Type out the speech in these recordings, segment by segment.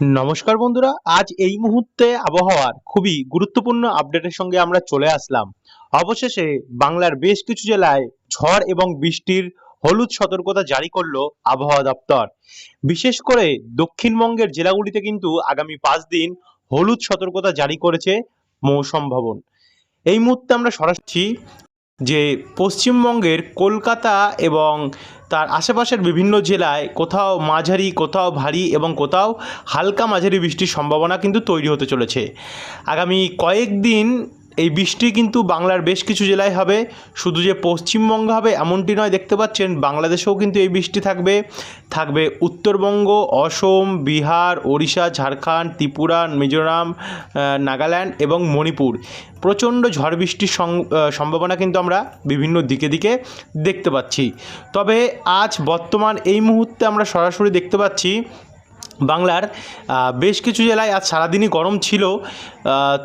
নমস্কার বন্ধুরা, আজ এই মুহূর্তে আবহাওয়ার খুবই গুরুত্বপূর্ণ আপডেটের সঙ্গে আমরা চলে আসলাম। অবশেষে বাংলার বেশ কিছু জেলায় ঝড় এবং বৃষ্টির হলুদ সতর্কতা জারি করল আবহাওয়া দপ্তর। বিশেষ করে দক্ষিণবঙ্গের জেলাগুলিতে কিন্তু আগামী পাঁচ দিন হলুদ সতর্কতা জারি করেছে মৌসম ভবন। এই মুহূর্তে আমরা সরাসরি যে পশ্চিমবঙ্গের কলকাতা এবং তার আশেপাশের বিভিন্ন জেলায় কোথাও মাঝারি, কোথাও ভারী এবং কোথাও হালকা মাঝারি বৃষ্টির সম্ভাবনা কিন্তু তৈরি হতে চলেছে। আগামী কয়েকদিন এই বৃষ্টি কিন্তু বাংলার বেশ কিছু জেলায় হবে। শুধু যে পশ্চিমবঙ্গ হবে এমনটি নয়, দেখতে পাচ্ছেন বাংলাদেশেও কিন্তু এই বৃষ্টি থাকবে। থাকবে উত্তরবঙ্গ, অসম, বিহার, ওড়িশা, ঝাড়খণ্ড, ত্রিপুরা, মিজোরাম নাগাল্যান্ড এবং মণিপুর। প্রচণ্ড ঝড় বৃষ্টির সম্ভাবনা কিন্তু আমরা বিভিন্ন দিকে দিকে দেখতে পাচ্ছি। তবে আজ বর্তমান এই মুহূর্তে আমরা সরাসরি দেখতে পাচ্ছি বাংলার বেশ কিছু জেলায় আজ সারাদিনই গরম ছিল।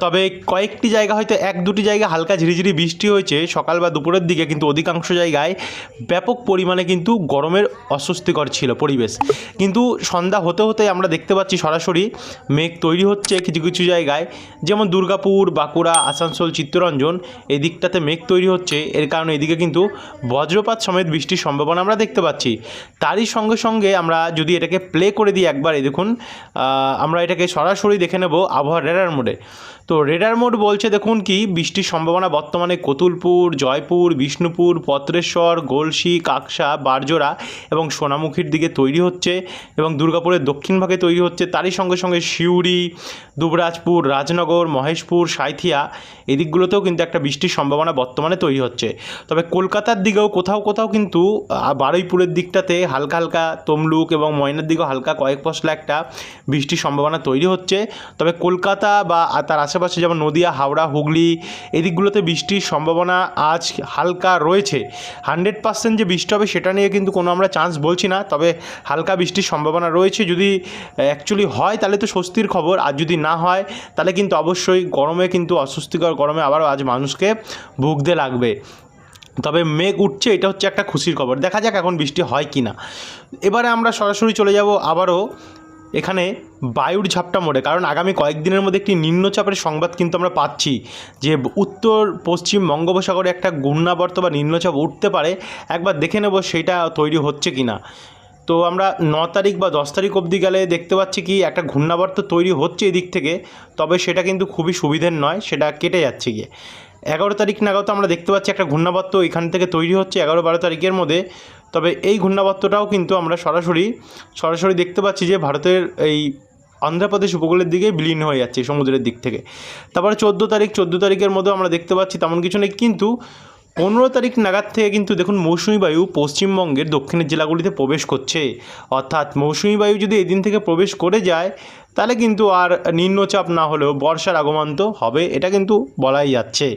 তবে কয়েকটি জায়গা হয়তো এক দুটি জায়গা হালকা ঝিরিঝিরি বৃষ্টি হয়েছে। সকাল বা দুপুরের দিকে কিন্তু অধিকাংশ জায়গায় ব্যাপক পরিমাণে কিন্তু গরমের অস্বস্তিকর ছিল পরিবেশ। কিন্তু সন্ধ্যা হতে হতে আমরা দেখতে পাচ্ছি সরাসরি মেঘ তৈরি হচ্ছে কিছু কিছু জায়গায়। যেমন দুর্গাপুর, বাঁকুড়া, আসানসোল, চিত্তরঞ্জন এই দিকটাতে মেঘ তৈরি হচ্ছে। এর কারণে এদিকে কিন্তু বজ্রপাত সমেত বৃষ্টির সম্ভাবনা আমরা দেখতে পাচ্ছি। তারই সঙ্গে সঙ্গে আমরা যদি এটাকে প্লে করে দিই একবার দেখুন আমরা এটাকে সরাসরি দেখে নেব আবহাওয়া রেডার মোডে তো রেডার মোড বলছে, দেখুন কি, বৃষ্টির সম্ভাবনা বর্তমানে কতুলপুর, জয়পুর, বিষ্ণুপুর, পত্রেশ্বর, গলসি, কাকসা, বারজোড়া এবং সোনামুখীর দিকে তৈরি হচ্ছে এবং দুর্গাপুরের দক্ষিণ ভাগে তৈরি হচ্ছে। তারই সঙ্গে সঙ্গে সিউড়ি, দুবরাজপুর, রাজনগর, মহেশপুর, সাঁইথিয়া এই দিকগুলোতেও কিন্তু একটা বৃষ্টির সম্ভাবনা বর্তমানে তৈরি হচ্ছে। তবে কলকাতার দিকেও কোথাও কোথাও কিন্তু বারুইপুরের দিকটাতে হালকা হালকা তমলুক এবং ময়নার দিকেও হালকা কয়েক পশলা একটা বৃষ্টির সম্ভাবনা তৈরি হচ্ছে। তবে কলকাতা বা তার আশেপাশে যেমন নদিয়া, হাওড়া, হুগলি এই দিকগুলোতে বৃষ্টির সম্ভাবনা আজ হালকা রয়েছে। হান্ড্রেড পার্সেন্ট যে বৃষ্টি হবে সেটা নিয়ে কিন্তু কোনো আমরা চান্স বলছি না। তবে হালকা বৃষ্টির সম্ভাবনা রয়েছে। যদি অ্যাকচুয়ালি হয় তাহলে তো স্বস্তির খবর। আর যদি না হয় তাহলে কিন্তু অবশ্যই গরমে কিন্তু অস্বস্তিকর গরমে আবারও আজ মানুষকে ভুগতে লাগবে। তবে মেঘ উঠছে, এটা হচ্ছে একটা খুশির খবর। দেখা যাক এখন বৃষ্টি হয় কি না এবারে আমরা সরাসরি চলে যাব আবারও এখানে বায়ুর ঝাপটা মোড়ে কারণ আগামী কয়েকদিনের মধ্যে একটি নিম্নচাপের সংবাদ কিন্তু আমরা পাচ্ছি যে উত্তর, পশ্চিম বঙ্গোপসাগরে একটা ঘূর্ণাবর্ত বা নিম্নচাপ উঠতে পারে। একবার দেখে নেব সেটা তৈরি হচ্ছে কি না তো আমরা ন তারিখ বা দশ তারিখ অবধি গেলে দেখতে পাচ্ছি কি একটা ঘূর্ণাবর্ত তৈরি হচ্ছে এদিক থেকে, তবে সেটা কিন্তু খুবই সুবিধের নয়, সেটা কেটে যাচ্ছে গিয়ে। এগারো তারিখ নাগাদ আমরা দেখতে পাচ্ছি একটা ঘূর্ণাবর্ত এখান থেকে তৈরি হচ্ছে এগারো বারো তারিখের মধ্যে। তবে এই ঘূর্ণাবর্তটাও কিন্তু আমরা সরাসরি সরাসরি দেখতে পাচ্ছি যে ভারতের এই অন্ধ্রপ্রদেশ উপকূলের দিকে বিলীন হয়ে যাচ্ছে সমুদ্রের দিক থেকে। তারপরে চোদ্দ তারিখ, চোদ্দ তারিখের মধ্যেও আমরা দেখতে পাচ্ছি তেমন কিছু নেই, কিন্তু পনেরো তারিখ নাগাদ থেকে কিন্তু দেখুন মৌসুমি বায়ু পশ্চিমবঙ্গের দক্ষিণের জেলাগুলিতে প্রবেশ করছে। অর্থাৎ মৌসুমি বায়ু যদি এদিন থেকে প্রবেশ করে যায়, তাহলে কিন্তু আর নিম্নচাপ না হলেও বর্ষার আগমন তো হবে, এটা কিন্তু বলাই যাচ্ছে।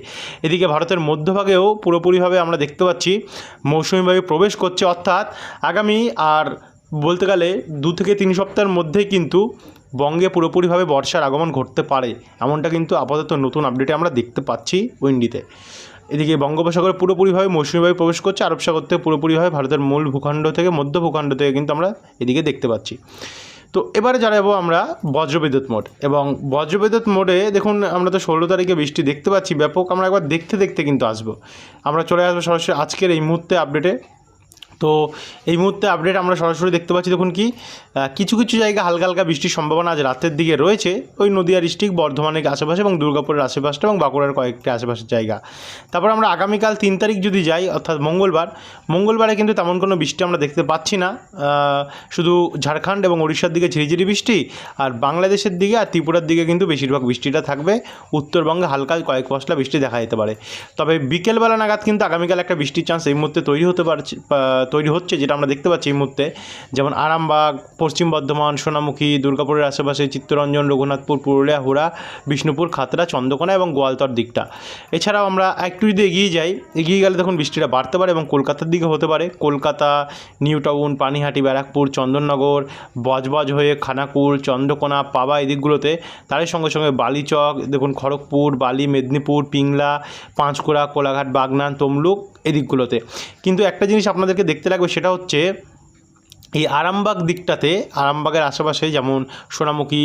এদিকে ভারতের মধ্যভাগেও পুরোপুরিভাবে আমরা দেখতে পাচ্ছি মৌসুমি বায়ু প্রবেশ করছে। অর্থাৎ আগামী আর বলতে গেলে দু থেকে তিন সপ্তাহের মধ্যেই কিন্তু বঙ্গে পুরোপুরিভাবে বর্ষার আগমন ঘটতে পারে, এমনটা কিন্তু আপাতত নতুন আপডেটে আমরা দেখতে পাচ্ছি উইন্ডিতে। এদিকে বঙ্গোপসাগরে পুরোপুরিভাবে মৌসুমী বায়ু প্রবেশ করছে আরব সাগর থেকে পুরোপুরিভাবে ভারতের মূল ভূখণ্ড থেকে মধ্য ভূখণ্ড থেকে কিন্তু আমরা এদিকে দেখতে পাচ্ছি। তো এবারে যারা যাব আমরা বজ্রবিদ্যুৎ মোড এবং বজ্রবিদ্যুৎ মোডে দেখুন আমরা তো ষোলো তারিখে বৃষ্টি দেখতে পাচ্ছি, ব্যাপক আমরা একবার দেখতে দেখতে কিন্তু আসব। আমরা চলে আসব সরাসরি আজকের এই মুহূর্তে আপডেটে তো এই মুহূর্তে আপডেট আমরা সরাসরি দেখতে পাচ্ছি। দেখুন কি কিছু কিছু জায়গায় হালকা হালকা বৃষ্টির সম্ভাবনা আজ রাতের দিকে রয়েছে। ওই নদিয়া ডিস্ট্রিক্ট বর্ধমানের আশেপাশে এবং দুর্গাপুরের আশেপাশটা এবং বাঁকুড়ার কয়েকটি আশেপাশের জায়গা। তারপর আমরা আগামীকাল তিন তারিখ যদি যাই, অর্থাৎ মঙ্গলবার, মঙ্গলবারে কিন্তু তেমন কোনো বৃষ্টি আমরা দেখতে পাচ্ছি না। শুধু ঝাড়খণ্ড এবং উড়িষ্যার দিকে ঝিরিঝিরি বৃষ্টি আর বাংলাদেশের দিকে আর ত্রিপুরার দিকে কিন্তু বেশিরভাগ বৃষ্টিটা থাকবে। উত্তরবঙ্গে হালকা কয়েক পশলা বৃষ্টি দেখা যেতে পারে। তবে বিকেলবেলা নাগাদ কিন্তু আগামীকাল একটা বৃষ্টির চান্স এই মুহূর্তে তৈরি হতে পারছে তৈরি হচ্ছে, যেটা আমরা দেখতে পাচ্ছি এই মুহূর্তে। যেমন আরামবাগ, পশ্চিম বর্ধমান, সোনামুখী, দুর্গাপুরের আশেপাশে চিত্তরঞ্জন, রঘুনাথপুর, পুরুলিয়া, হুড়া, বিষ্ণুপুর, খাতড়া, চন্দ্রকোনা এবং গোয়ালতর দিকটা। এছাড়াও আমরা একটু যদি এগিয়ে যাই, এগিয়ে গেলে দেখুন বৃষ্টিটা বাড়তে পারে এবং কলকাতার দিকে হতে পারে। কলকাতা নিউ টাউন পানিহাটি, ব্যারাকপুর, চন্দননগর, বজবজ হয়ে খানাকুল, চন্দ্রকোনা, পাবা এই দিকগুলোতে। তারই সঙ্গে সঙ্গে বালিচক, দেখুন খড়গপুর, বালি, মেদিনীপুর, পিংলা পাঁচকুড়া কোলাঘাট, বাগনান, তমলুক এই দিকগুলোতে। কিন্তু একটা জিনিস আপনাদেরকে দেখতে লাগবে, সেটা হচ্ছে এই আরামবাগ দিকটাতে, আরামবাগের আশেপাশে যেমন সোনামুখী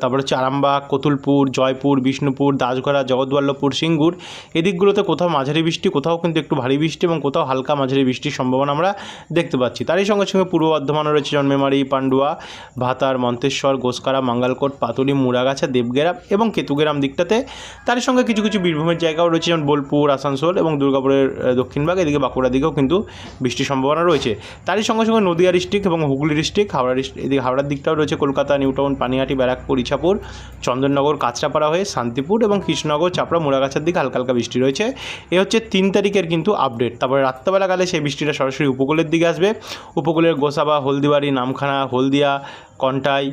তারপর হচ্ছে আরামবাগ, কতুলপুর, জয়পুর, বিষ্ণুপুর, দাসগড়া জগৎবল্লভপুর সিঙ্গুর। এদিকগুলোতে কোথাও মাঝারি বৃষ্টি, কোথাও কিন্তু একটু ভারী বৃষ্টি এবং কোথাও হালকা মাঝারি বৃষ্টির সম্ভাবনা আমরা দেখতে পাচ্ছি। তারই সঙ্গে সঙ্গে পূর্ব বর্ধমানে রয়েছে জন্মেমারি, পান্ডুয়া, ভাতার, মন্তেশ্বর, গোসকারা, মাঙ্গালকোট পাতুলি মুড়াগাছা, দেবগেরাম এবং কেতুগেরাম দিকটাতে। তারই সঙ্গে কিছু কিছু বীরভূমের জায়গাও রয়েছে, যেমন বোলপুর, আসানসোল এবং দুর্গাপুরের দক্ষিণভাগ এদিকে বাঁকুড়া দিকেও কিন্তু বৃষ্টির সম্ভাবনা রয়েছে। তারই সঙ্গে সঙ্গে নদিয়া ডিস্ট্রিক্ট এবং হুগলি ডিস্ট্রিক্ট, হাওড়া ডিস্ট্রিক্ট, এদিকে হাওড়ার দিকটাও রয়েছে, কলকাতা, নিউটাউন, পানিহাটি, ব্যারাকপুর ইছাপুর চন্দননগর, কাঁচরাপাড়া হয়ে শান্তিপুর এবং কৃষ্ণনগর, চাপড়া, মুড়াগাছার দিকে হালকা হালকা বৃষ্টি রয়েছে। এ হচ্ছে তিন তারিখের কিন্তু আপডেট তারপরে রাত্রেবেলা গেলে সেই বৃষ্টিটা সরাসরি উপকূলের দিকে আসবে। উপকূলের গোসাবা, হলদিবাড়ি, নামখানা, হলদিয়া, কন্টাই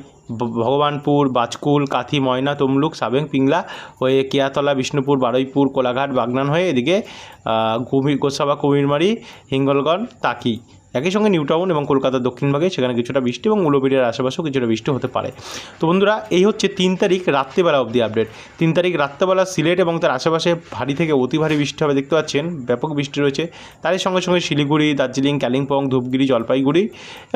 ভগবানপুর, বাজকুল, কাথি, ময়না, তমলুক, সাবেং, পিংলা হয়ে কেয়াতলা, বিষ্ণুপুর, বারুইপুর, কোলাঘাট, বাগনান হয়ে এদিকে কুমির, গোসাবা, কুমিরমারি হিঙ্গলগঞ্জ তাকি একই সঙ্গে নিউ টাউন এবং কলকাতার দক্ষিণভাগে সেখানে কিছুটা বৃষ্টি এবং উলোবিড়িয়ার আশেপাশেও কিছুটা বৃষ্টি হতে পারে। তো বন্ধুরা, এই হচ্ছে তিন তারিখ রাত্রিবেলা অবধি আপডেট তিন তারিখ রাত্রিবেলা সিলেট এবং তার আশেপাশে ভারী থেকে অতি ভারী বৃষ্টি হবে, দেখতে পাচ্ছেন, ব্যাপক বৃষ্টি রয়েছে। তারই সঙ্গে সঙ্গে শিলিগুড়ি, দার্জিলিং, কালিম্পং ধূপগিরি জলপাইগুড়ি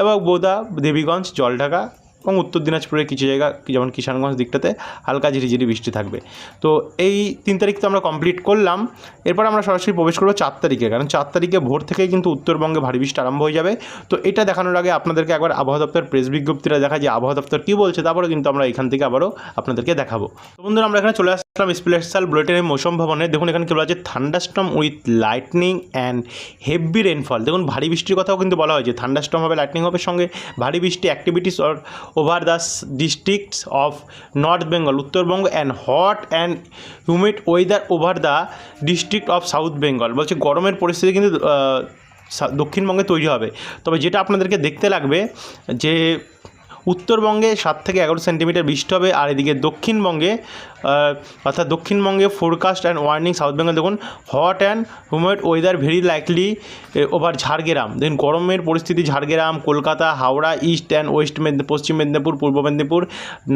এবং বোদা, দেবীগঞ্জ, জলঢাকা এবং উত্তর দিনাজপুরের কিছু জায়গা, যেমন কিষানগঞ্জ দিকটাতে হালকা ঝিরিঝিরি বৃষ্টি থাকবে। তো এই তিন তারিখ তো আমরা কমপ্লিট করলাম। এরপর আমরা সরাসরি প্রবেশ করব চার তারিখে, কারণ চার তারিখে ভোর থেকেই কিন্তু উত্তরবঙ্গে ভারী বৃষ্টি আরম্ভ হয়ে যাবে। তো এটা দেখানোর আগে আপনাদেরকে একবার আবহাওয়া দপ্তর প্রেস বিজ্ঞপ্তিটা দেখা যে আবহাওয়া দপ্তর কী বলছে তারপরে কিন্তু আমরা এখান থেকে আবারও আপনাদেরকে দেখাবো। তো বন্ধুরা, আমরা এখানে চলে আসলাম স্পেশাল বুলেটিনের মৌসুম ভবনে দেখুন, এখানে কি বলা আছে thunderstorm with lightning and heavy rainfall দেখুন, ভারী বৃষ্টির কথাও কিন্তু বলা হয়েছে। থান্ডাস্টম হবে লাইটনিং হবে সঙ্গে ভারী বৃষ্টি activities or over the districts of north Bengal Uttarbanga and hot and humid weather over the district of south Bengal বলছে, গরমের পরিস্থিতি কিন্তু দক্ষিণবঙ্গে তৈরি হবে। তবে যেটা আপনাদেরকে দেখতে লাগবে, যে উত্তরবঙ্গে সাত থেকে এগারো সেন্টিমিটার বৃষ্টি হবে, আর এদিকে দক্ষিণবঙ্গে অর্থাৎ দক্ষিণবঙ্গে forecast and warning south Bengal দেখুন hot and humid weather very likely over Jhargram দেখুন, গরমের পরিস্থিতি Jhargram Kolkata Howrah east and west Medinipur Paschim Medinipur Purba Medinipur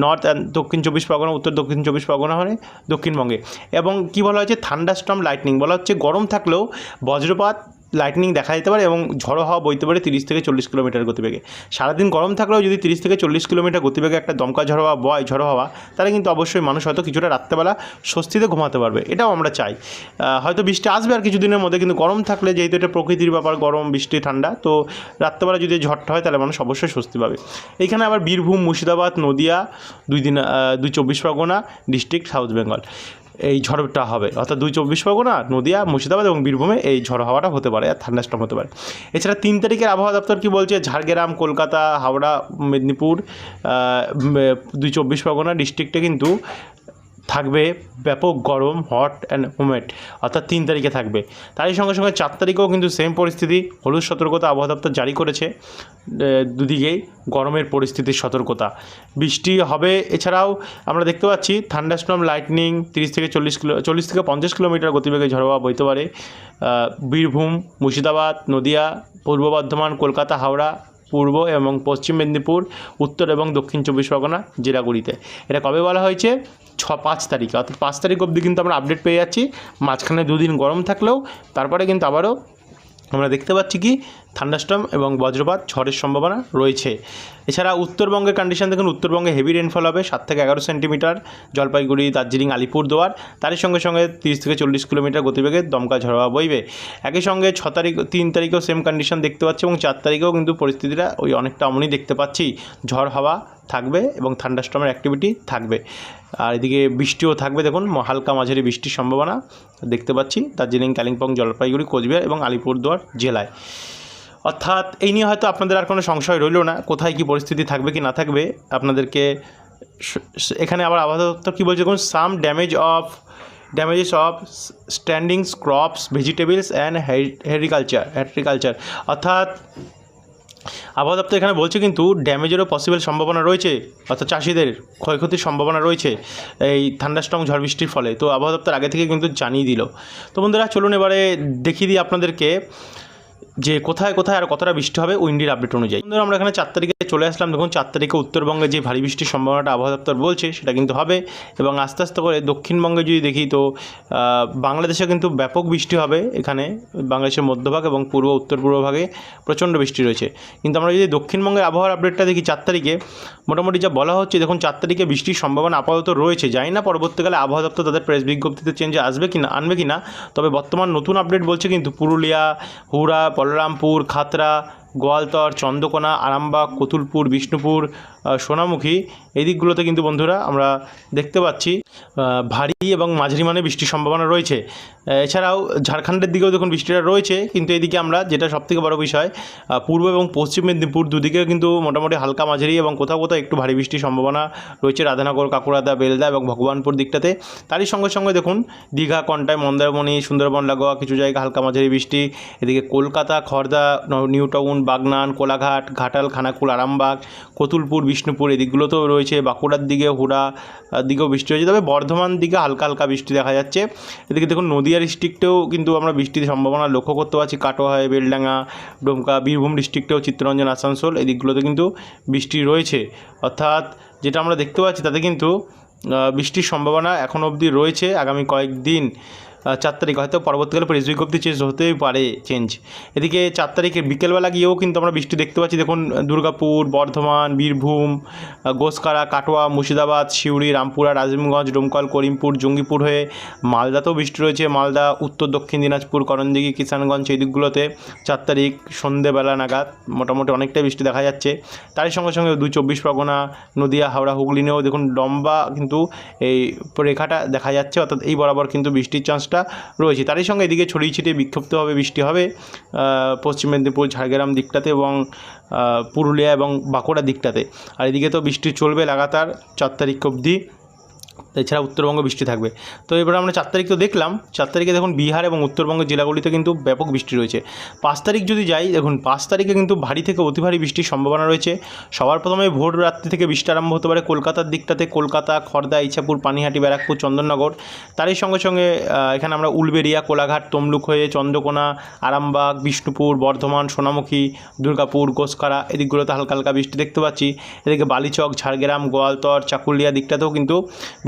north and দক্ষিণ চব্বিশ পরগনা, উত্তর দক্ষিণ চব্বিশ পরগনা মানে দক্ষিণবঙ্গে। এবং কী বলা হয়েছে? থান্ডারস্টর্ম লাইটনিং বলা হচ্ছে গরম থাকলেও বজ্রপাত লাইটনিং দেখা যেতে পারে এবং ঝড়ো হওয়া বইতে পারে তিরিশ থেকে চল্লিশ কিলোমিটার গতিবেগে। সারাদিন গরম থাকলেও যদি তিরিশ থেকে চল্লিশ কিলোমিটার গতিবেগে একটা দমকা ঝড়ো হওয়া, বয় ঝড়ো হওয়া, তাহলে কিন্তু অবশ্যই মানুষ হয়তো কিছুটা রাত্রেবেলা স্বস্তিতে ঘুমাতে পারবে। এটাও আমরা চাই। হয়তো বৃষ্টি আসবে আর কিছুদিনের মধ্যে, কিন্তু গরম থাকলে যেহেতু এটা প্রকৃতির ব্যাপার, গরম, বৃষ্টি, ঠান্ডা, তো রাত্রেবেলা যদি ঝড়টা হয়, তাহলে মানুষ অবশ্যই স্বস্তি পাবে। এইখানে আবার বীরভূম, মুর্শিদাবাদ, নদিয়া, দুই দিন দুই চব্বিশ পরগনা ডিস্ট্রিক্ট সাউথ বেঙ্গল এই ঝড়টা হবে। অর্থাৎ দুই চব্বিশ পরগনা, নদিয়া, মুর্শিদাবাদ এবং বীরভূমে এই ঝড় হাওয়াটা হতে পারে আর থান্ডাস্টম হতে পারে। এছাড়া তিন তারিখের আবহাওয়া দপ্তর কী বলছে? ঝাড়গ্রাম, কলকাতা, হাওড়া, মেদিনীপুর দুই চব্বিশ পরগনা ডিস্ট্রিক্টে কিন্তু থাকবে ব্যাপক গরম হট অ্যান্ড হুমেড অর্থাৎ তিন তারিখে থাকবে। তারই সঙ্গে সঙ্গে চার তারিখেও কিন্তু সেম পরিস্থিতি, হলুদ সতর্কতা আবহাওয়া দপ্তর জারি করেছে দুদিকেই গরমের পরিস্থিতির সতর্কতা। বৃষ্টি হবে, এছাড়াও আমরা দেখতে পাচ্ছি থান্ডাস্টর্ম লাইটনিং তিরিশ থেকে চল্লিশ কিলো, চল্লিশ থেকে পঞ্চাশ কিলোমিটার গতিবেগে ঝড় হওয়া বইতে পারে। বীরভূম, মুর্শিদাবাদ, নদিয়া, পূর্ব বর্ধমান, কলকাতা, হাওড়া পূর্ব এবং পশ্চিম মেদিনীপুর, উত্তর এবং দক্ষিণ চব্বিশ পরগনা জেলাগুলিতে। এটা কবে বলা হয়েছে? ছ, পাঁচ তারিখে। অর্থাৎ পাঁচ তারিখ অবধি কিন্তু আমরা আপডেট পেয়ে যাচ্ছি। মাঝখানে দুদিন গরম থাকলেও, তারপরে কিন্তু আবারও আমরা দেখতে পাচ্ছি কি থান্ডাস্টর্ম এবং বজ্রপাত ঝড়ের সম্ভাবনা রয়েছে। এছাড়া উত্তরবঙ্গের কন্ডিশন দেখুন, উত্তরবঙ্গে হেভি রেনফল হবে সাত থেকে এগারো সেন্টিমিটার জলপাইগুড়ি, দার্জিলিং, আলিপুরদুয়ার। তারই সঙ্গে সঙ্গে তিরিশ থেকে চল্লিশ কিলোমিটার গতিবেগে দমকা ঝড় বইবে। একই সঙ্গে ছ তারিখ, তিন তারিখেও সেম কন্ডিশন দেখতে পাচ্ছি এবং চার তারিখেও কিন্তু পরিস্থিতিটা ওই অনেকটা অমনই দেখতে পাচ্ছি। ঝড় হাওয়া থাকবে এবং থান্ডাস্টর্মের অ্যাক্টিভিটি থাকবে। আর এদিকে বৃষ্টিও থাকবে দেখুন হালকা মাঝারি বৃষ্টির সম্ভাবনা দেখতে পাচ্ছি। দার্জিলিং, কালিম্পং, জলপাইগুড়ি, কোচবিহার এবং আলিপুরদুয়ার জেলায়। অর্থাৎ এই নিয়ে হয়তো আপনাদের আর কোনো সংশয় রইল না। কোথায় কী পরিস্থিতি থাকবে কি না থাকবে, আপনাদেরকে এখানে আবার আবহাওয়া দপ্তর কী বলছে দেখুন some damage of damages of standings crops vegetables and horticulture horticulture অর্থাৎ আবহাওয়া দপ্তর এখানে বলছে কিন্তু ড্যামেজেরও পসিবল সম্ভাবনা রয়েছে, অর্থাৎ চাষিদের ক্ষয়ক্ষতির সম্ভাবনা রয়েছে এই থান্ডাস্টং ঝড় বৃষ্টির ফলে। তো আবহাওয়া দপ্তর আগে থেকে কিন্তু জানিয়ে দিল। তো বন্ধুরা, চলুন এবারে দেখিয়ে দিই আপনাদেরকে যে কোথায় কোথায় আর কতটা বৃষ্টি হবে উইন্ডির আপডেট অনুযায়ী। বন্ধুরা, আমরা এখানে চার তারিখে চলে আসলাম। দেখুন, চার তারিখে উত্তরবঙ্গে যে ভারী বৃষ্টির সম্ভাবনাটা আবহাওয়া দপ্তর বলছে, সেটা কিন্তু হবে। এবং আস্তে আস্তে করে দক্ষিণবঙ্গে যদি দেখি, তো বাংলাদেশে কিন্তু ব্যাপক বৃষ্টি হবে এখানে, বাংলাদেশের মধ্যভাগ এবং পূর্ব উত্তর পূর্ব ভাগে প্রচণ্ড বৃষ্টি রয়েছে। কিন্তু আমরা যদি দক্ষিণবঙ্গের আবহাওয়ার আপডেটটা দেখি, চার তারিখে, মোটামুটি যা বলা হচ্ছে, দেখুন, চার তারিখে বৃষ্টির সম্ভাবনা আপাতত রয়েছে। জানি না পরবর্তীকালে আবহাওয়া দপ্তর তাদের প্রেস বিজ্ঞপ্তিতে চেঞ্জ আসবে কি না আনবে কি না তবে বর্তমান নতুন আপডেট বলছে কিন্তু পুরুলিয়া, হুড়া বলরামপুর খাতড়া গোয়ালতর, চন্দ্রকোনা, আরামবাগ, কতুলপুর, বিষ্ণুপুর সোনামুখী, এই দিকগুলোতে কিন্তু বন্ধুরা আমরা দেখতে পাচ্ছি ভারী এবং মাঝারি মানে বৃষ্টির সম্ভাবনা রয়েছে। এছাড়াও ঝাড়খণ্ডের দিকেও দেখুন বৃষ্টিটা রয়েছে, কিন্তু এদিকে আমরা যেটা সবথেকে বড় বিষয় পূর্ব এবং পশ্চিম মেদিনীপুর দুদিকেও কিন্তু মোটামুটি হালকা মাঝারি এবং কোথাও কোথাও একটু ভারী বৃষ্টির সম্ভাবনা রয়েছে রাধানগর, কাকুরাদা, বেলদা এবং ভগবানপুর দিকটাতে। তারই সঙ্গে সঙ্গে দেখুন দীঘা কন্টায় মন্দারমণি, সুন্দরবন, লাগোয়া, কিছু জায়গা হালকা মাঝারি বৃষ্টি, এদিকে কলকাতা, খর্দা নিউ টাউন বাগনান, কোলাঘাট, ঘাটাল, খানাকুল, আরামবাগ, কতুলপুর, বিষ্ণুপুর এদিকগুলোতেও রয়েছে। বাঁকুড়ার দিকে হুড়া দিকেও বৃষ্টি হয়েছে। তবে বর্ধমান দিকে হালকা হালকা বৃষ্টি দেখা যাচ্ছে। এদিকে দেখুন নদিয়া ডিস্ট্রিক্টেও কিন্তু আমরা বৃষ্টির সম্ভাবনা লক্ষ্য করতে পারছি। কাটোয়ায় বেলডাঙ্গা, ডোমকা, বীরভূম ডিস্ট্রিক্টেও চিত্তরঞ্জন, আসানসোল এদিকগুলোতে কিন্তু বৃষ্টি রয়েছে। অর্থাৎ যেটা আমরা দেখতে পাচ্ছি, তাতে কিন্তু বৃষ্টির সম্ভাবনা এখন অবধি রয়েছে। আগামী কয়েকদিন চার তারিখ। হয়তো পরবর্তীকালে প্রেস বিজ্ঞপ্তি চেঞ্জ হতেই পারে চেঞ্জ এদিকে চার তারিখে বিকেলবেলা গিয়েও কিন্তু আমরা বৃষ্টি দেখতে পাচ্ছি। দেখুন, দুর্গাপুর, বর্ধমান, বীরভূম গোসকারা, কাটোয়া, মুর্শিদাবাদ সিউড়ি রামপুরা রাজিমগঞ্জ ডোমকল, করিমপুর, জঙ্গিপুর হয়ে মালদাতেও বৃষ্টি রয়েছে। মালদা, উত্তর, দক্ষিণ দিনাজপুর, করণদিঘি, কিষানগঞ্জ এই দিকগুলোতে চার তারিখ সন্ধেবেলা নাগাদ মোটামুটি অনেকটাই বৃষ্টি দেখা যাচ্ছে। তারই সঙ্গে সঙ্গে দুই চব্বিশ পরগনা, নদিয়া, হাওড়া, হুগলি নিয়েও দেখুন লম্বা কিন্তু এই রেখাটা দেখা যাচ্ছে। অর্থাৎ এই বরাবর কিন্তু বৃষ্টির চান্সটা রয়েছে। তারই সঙ্গে এদিকে ছড়িয়ে ছিটিয়ে বিক্ষিপ্তভাবে বৃষ্টি হবে পশ্চিম মেদিনীপুর, ঝাড়গ্রাম দিকটাতে এবং পুরুলিয়া এবং বাঁকুড়া দিকটাতে। আর এদিকে তো বৃষ্টি চলবে লাগাতার, চার তারিখ অবধি। এছাড়া উত্তরবঙ্গে বৃষ্টি থাকবে। তো এবার আমরা চার তারিখ তো দেখলাম, চার তারিখে দেখুন বিহার এবং উত্তরবঙ্গের জেলাগুলিতে কিন্তু ব্যাপক বৃষ্টি রয়েছে। পাঁচ তারিখ যদি যাই, দেখুন পাঁচ তারিখে কিন্তু ভারী থেকে অতি ভারী বৃষ্টির সম্ভাবনা রয়েছে। সবার প্রথমে ভোর রাত্রি থেকে বৃষ্টি আরম্ভ হতে পারে কলকাতার দিকটাতে, কলকাতা খড়দা ইছাপুর, পানিহাটি, ব্যারাকপুর, চন্দননগর। তারই সঙ্গে সঙ্গে এখানে আমরা উলবেড়িয়া, কোলাঘাট, তমলুক হয়ে চন্দ্রকোনা, আরামবাগ, বিষ্ণুপুর, বর্ধমান, সোনামুখী, দুর্গাপুর গোসকারা এদিকগুলোতে হালকা হালকা বৃষ্টি দেখতে পাচ্ছি। এদিকে বালিচক, ঝাড়গ্রাম, গোয়ালতর, চাকুলিয়া দিকটাতেও কিন্তু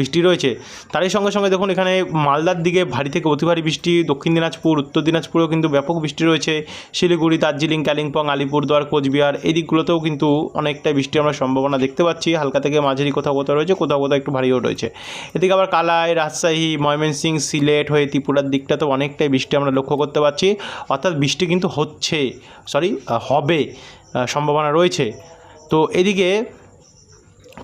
বৃষ্টি রয়েছে। তারই সঙ্গে সঙ্গে দেখুন এখানে মালদার দিকে ভারী থেকে অতি ভারী বৃষ্টি, দক্ষিণ দিনাজপুর, উত্তর দিনাজপুরেও কিন্তু ব্যাপক বৃষ্টি রয়েছে। শিলিগুড়ি, দার্জিলিং, কালিম্পং, আলিপুরদুয়ার, কোচবিহার এই দিকগুলোতেও কিন্তু অনেকটাই বৃষ্টি আমরা সম্ভাবনা দেখতে পাচ্ছি। হালকা থেকে মাঝারি কোথাও কোথাও রয়েছে, কোথাও কোথাও একটু ভারীও রয়েছে। এদিকে আবার কালাই, রাজশাহী ময়মনসিং সিলেট হয়ে ত্রিপুরার দিকটাতেও অনেকটাই বৃষ্টি আমরা লক্ষ্য করতে পারছি অর্থাৎ বৃষ্টি কিন্তু হচ্ছে সরি হবে সম্ভাবনা রয়েছে। তো এদিকে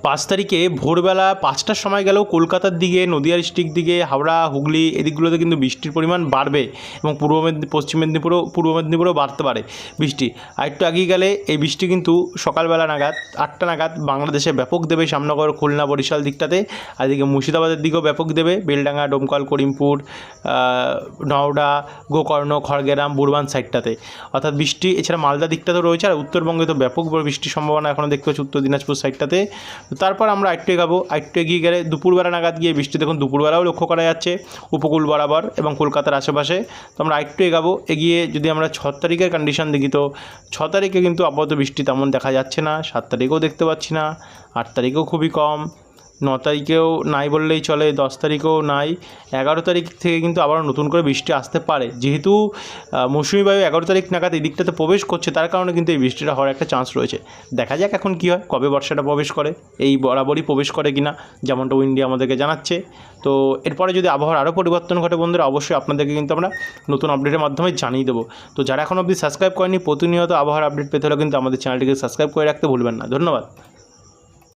পাঁচ তারিখে ভোরবেলা পাঁচটার সময় গেলেও কলকাতার দিকে নদিয়া ডিস্ট্রিক্ট দিকে, হাওড়া, হুগলি এদিকগুলোতে কিন্তু বৃষ্টির পরিমাণ বাড়বে এবং পূর্ব মেদিনী, পশ্চিম মেদিনীপুরও, পূর্ব মেদিনীপুরেও বাড়তে পারে বৃষ্টি। আর একটু আগিয়ে গেলে এই বৃষ্টি কিন্তু সকালবেলা নাগাদ, আটটা নাগাদ বাংলাদেশে ব্যাপক দেবে। শ্যামনগর, খুলনা, বরিশাল দিকটাতে। আর এদিকে মুর্শিদাবাদের দিকেও ব্যাপক দেবে। বেলডাঙ্গা, ডোমকল, করিমপুর নওডা, গোকর্ণ, খড়গেরাম বুরবান সাইডটাতে। অর্থাৎ বৃষ্টি, এছাড়া মালদা দিকটাতেও রয়েছে। আর উত্তরবঙ্গে তো ব্যাপক বৃষ্টির সম্ভাবনা এখনও দেখতে পাচ্ছি উত্তর দিনাজপুর সাইডটাতে। তারপর আমরা একটু এগাবো একটু এগিয়ে গেলে দুপুরবেলা নাগাদ গিয়ে বৃষ্টি দেখুন, দুপুরবেলাও লক্ষ্য করা যাচ্ছে, উপকূল বরাবর এবং কলকাতার আশেপাশে। তো আমরা একটু এগাবো, এগিয়ে যদি আমরা ছ তারিখের কন্ডিশন দেখি তো, ছ তারিখে কিন্তু আপাতত বৃষ্টি তেমন দেখা যাচ্ছে না, সাত তারিখেও দেখতে পাচ্ছি না, আট তারিখেও খুবই কম ন তারিখেও নাই বললেই চলে, দশ তারিখেও নাই। এগারো তারিখ থেকে কিন্তু আবার নতুন করে বৃষ্টি আসতে পারে। যেহেতু মৌসুমি বায়ু এগারো তারিখ নাগাদ এই দিকটাতে প্রবেশ করছে, তার কারণে কিন্তু এই বৃষ্টিটা হওয়ার একটা চান্স রয়েছে। দেখা যাক এখন কী হয়, কবে বর্ষাটা প্রবেশ করে, এই বরাবরই প্রবেশ করে কিনা, যেমনটা ইন্ডিয়া আমাদেরকে জানাচ্ছে। তো এরপরে যদি আবহাওয়ার আরও পরিবর্তন ঘটে বন্ধুরা, অবশ্যই আপনাদেরকে কিন্তু আমরা নতুন আপডেটের মাধ্যমে জানিয়ে দেবো। তো যারা এখন অবধি সাবস্ক্রাইব করেনি প্রতিনিয়ত আবহাওয়ার আপডেট পেতে হলে কিন্তু আমাদের চ্যানেলটিকে সাবস্ক্রাইব করে রাখতে ভুলবেন না। ধন্যবাদ।